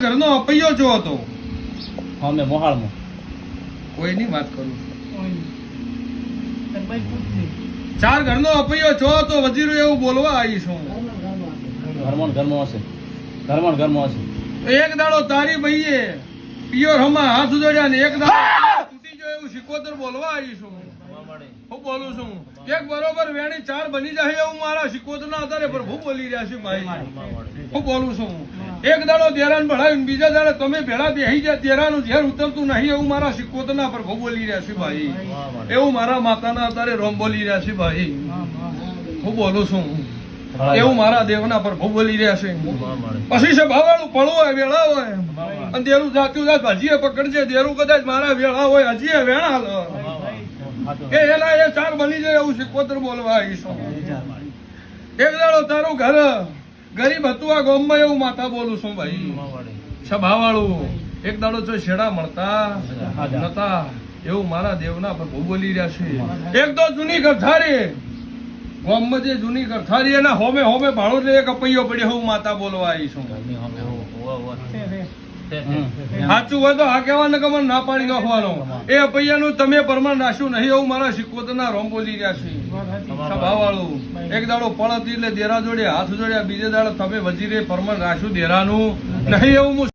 ઘરનો અપૈયો જો હતો. અમે મોહાળમાં. કોઈની વાત કરું ચાર ઘરનો અપૈયો છો તો વજીરો એવું બોલવા આવીશ હું. ઘરમાં ને ઘરમાં હશે. ઘરમાં ઘરમાં હશે. એક દાડો તારી ભાઈએ પિયોર હમા હાથ જોડ્યા ને એક દાડો તૂટી જો એવું સિકોતર બોલવા આવીશ હું. હું બોલું છું એક બરોબર વેણી ચાર બની જાય એવું મારા શિકોતર ના આધારે પ્રભુ બોલી રહ્યા છે ભાઈ. હું બોલું છું એક દાડો દેરાન ભણાવીને બીજા દાડે તમે ભેળા બેહી જાય દેરાનું ઝેર ઉતરતું નહીં એવું મારા શિકોતરના પર હું બોલી રહ્યા છે ભાઈ. એવું મારા માતાના આધારે રોમ બોલી રહ્યા છે ભાઈ. હું બોલું છું એવું મારા દેવના પર બોલી રહ્યા છે. પછી છે ભાવાળું પડવું હોય વેળા હોય. અને દેરું જાતું જાત હજી પકડજે દેરું કદાચ મારા વેળા હોય હજી વેણા એ આવીશ. એક આ ગામમાં એવું મારા દેવના પર બહુ બોલી રહ્યા છે. એક તો જૂની કથારી ગામમાં જે જૂની કથારી એના હોમે હોમે ભાડો એટલે એક અપૈયો પડ્યો, હું માતા બોલવા આવી છું સાચું હોય તો આ કહેવા નકર મને ના પાડી નાખવાનો. એ અપૈયાનું તમે પરમાણ નાખ્યું નહીં એવું મારા શિકોતરના રોમ બોલી રહ્યા છે. સભાવાળું. એક દાડો પળ હતી એટલે દેરા જોડે, હાથ જોડ્યા બીજે દાડો તમે વજીરે પરમાણ રાખ્યું દેરાનું. નહીં એવું હું